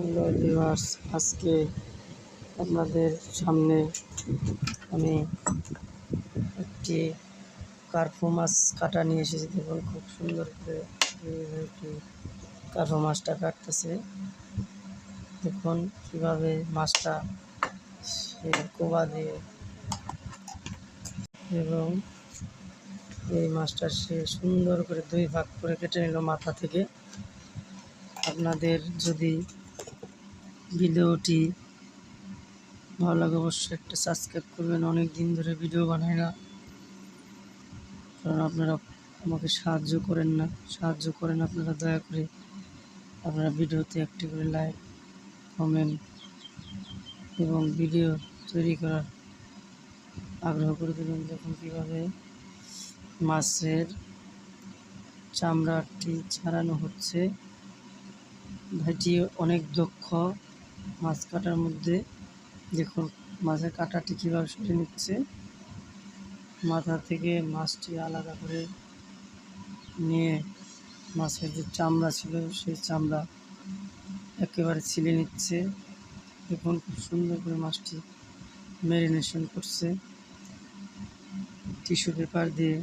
Hello viewers আজকে আপনাদের সামনে আমি একটি কার্পো মাছ কাটা নিয়ে এসেছি। দেখুন, খুব সুন্দর করে একটি কার্পো মাছটা কাটতেছে। দেখুন, কীভাবে মাছটা সে কোবা দিয়ে এবং এই মাছটা সে সুন্দর করে দুই ভাগ করে কেটে নিল মাথা থেকে। আপনাদের যদি ভিডিওটি ভালো লাগে অবশ্যই একটা সাবস্ক্রাইব করবেন। অনেক দিন ধরে ভিডিও বানাই না। কারণ আপনারা আমাকে সাহায্য করেন না। সাহায্য করেন আপনারা দয়া করে। আপনারা ভিডিওতে একটি করে লাইক কমেন্ট এবং ভিডিও তৈরি করার আগ্রহ করে দেবেন। দেখুন কীভাবে মাছের চামড়াটি ছাড়ানো হচ্ছে। ভাইটি অনেক দক্ষ। মাছ কাটার মধ্যে দেখুন মাছের কাঁটাটি কীভাবে সরিয়ে নিচ্ছে। মাথা থেকে মাছটি আলাদা করে নিয়ে মাছের যে চামড়া ছিল, সেই চামড়া একেবারে ছিলে নিচ্ছে। দেখুন খুব সুন্দর করে মাছটি ম্যারিনেশন করছে। টিস্যু পেপার দিয়ে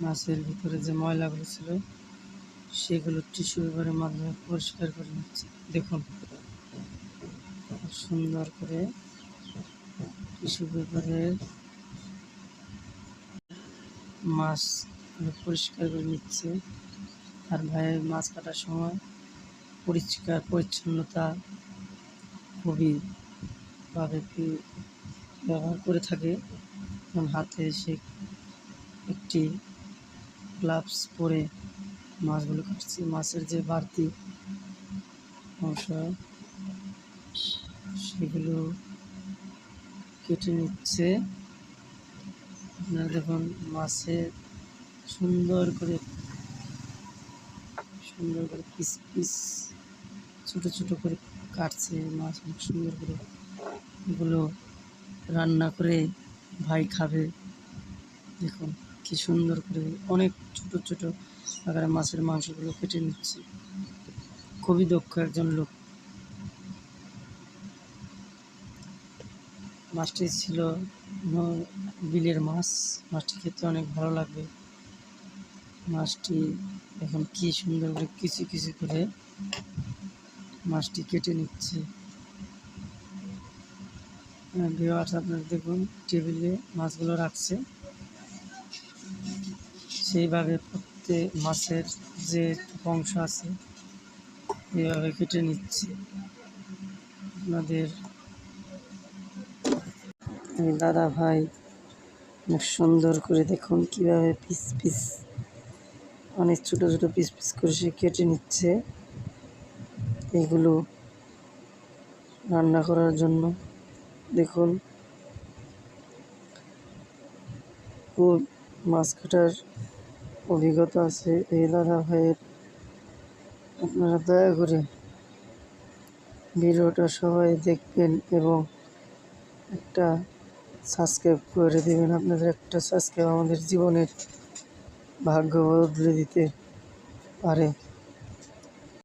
মাছের ভিতরে যে ময়লাগুলো ছিল, সেগুলো টিস্যু পেপারের মাধ্যমে পরিষ্কার করে নিচ্ছে। দেখুন। খুব সুন্দর করে টিস্যু পেপারের মাছ পরিষ্কার করে নিচ্ছে। আর ভাইয়ের মাছ কাটার সময় পরিষ্কার, পরিচ্ছন্নতা খুবই ভাবে কি ব্যবহার করে থাকে। হাতে সে একটি গ্লাভস পরে মাছগুলো কাটছে। মাছের যে বাড়তি অংশ সেগুলো কেটে নিচ্ছে। আপনারা দেখুন মাছের সুন্দর করে সুন্দর করে পিস পিস ছোট ছোট করে কাটছে মাছ, অনেক সুন্দর করে এগুলো রান্না করে ভাই খাবে। দেখুন, কি সুন্দর করে অনেক ছোট ছোট আকারে মাছের মাংসগুলো কেটে নিচ্ছে। খুবই দক্ষ একজন লোক। মাছটি ছিল বিলের মাছ। মাছটি খেতে অনেক ভালো লাগবে। মাছটি এখন কি সুন্দর করে কিছু কিছু করে মাছটি কেটে নিচ্ছে। ভিওয়ার্স আপনারা দেখুন, টেবিলে মাছগুলো রাখছে। সেইভাবে প্রত্যেক মাছের যে অংশ আছে, এইভাবে কেটে নিচ্ছে। আপনাদের দাদা ভাই অনেক সুন্দর করে দেখুন কীভাবে পিস পিস, অনেক ছোট ছোট পিস পিস করে সে কেটে নিচ্ছে। এগুলো রান্না করার জন্য দেখুন। খুব মাছ কাটার অভিজ্ঞতা আছে। এই দাদা ভাইয়ের, আপনারা দয়া করে ভিডিওটা সবাই দেখবেন এবং একটা সাবস্ক্রাইব করে দেবেন। আপনাদের একটা সাবস্ক্রাইব আমাদের জীবনের ভাগ্য বদলে দিতে পারে।